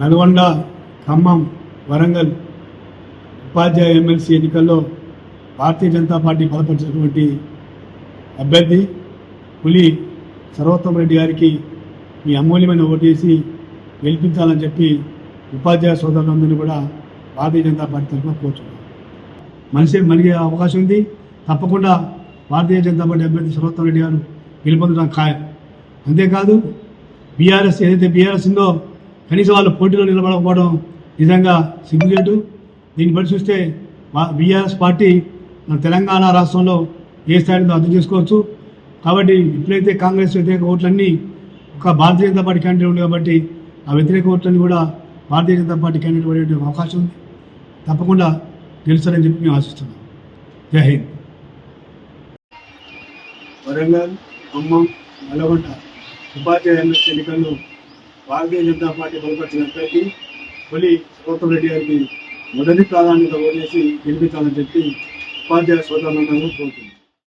నల్గొండ ఖమ్మం వరంగల్ ఉపాధ్యాయ MLC ఎన్నికల్లో Bharatiya Janata party బలపరిచినటువంటి అభ్యర్థి పులి సర్వోత్తమ రెడ్డి గారికి మీ అమూల్యమైన ఓటేసి గెలిపించాలని చెప్పి ఉపాధ్యాయ సోదరులందరినీ కూడా భారతీయ జనతా పార్టీ తరఫున కోరుచున్నాం. మనిషి మలిగే అవకాశం ఉంది. తప్పకుండా భారతీయ జనతా పార్టీ అభ్యర్థి సర్వోత్తమ రెడ్డి గారు గెలుపొందడం ఖాయం. అంతేకాదు బీఆర్ఎస్ ఏదైతే బీఆర్ఎస్ ఉందో కనీసం వాళ్ళు పోటీలో నిలబడకపోవడం నిజంగా సిగ్గుచేటు. దీన్ని బట్టి చూస్తే బీఆర్ఎస్ పార్టీ మన తెలంగాణ రాష్ట్రంలో ఏ స్థాయిలో అర్థం చేసుకోవచ్చు. కాబట్టి ఇప్పుడైతే కాంగ్రెస్ వ్యతిరేక ఓట్లన్నీ ఒక భారతీయ జనతా పార్టీ క్యాండిడేట్ ఉంది కాబట్టి ఆ వ్యతిరేక ఓట్లన్నీ కూడా భారతీయ జనతా పార్టీ క్యాండిడేట్ పడే అవకాశం ఉంది. తప్పకుండా గెలుస్తారని చెప్పి మేము ఆశిస్తున్నాం. జై హింద్. వరంగల్ ఖమ్మం నల్గొండ ఉపాధ్యాయ ఎన్నికల్లో భారతీయ జనతా పార్టీ బలపరిచిన అభ్యర్థి మళ్ళీ గౌతమ్ రెడ్డి గారికి మొదటి ప్రాధాన్యత ఓటేసి గెలిపించాలని చెప్పి ఉపాధ్యాయ సోదరులందరూ కోరుతున్నాను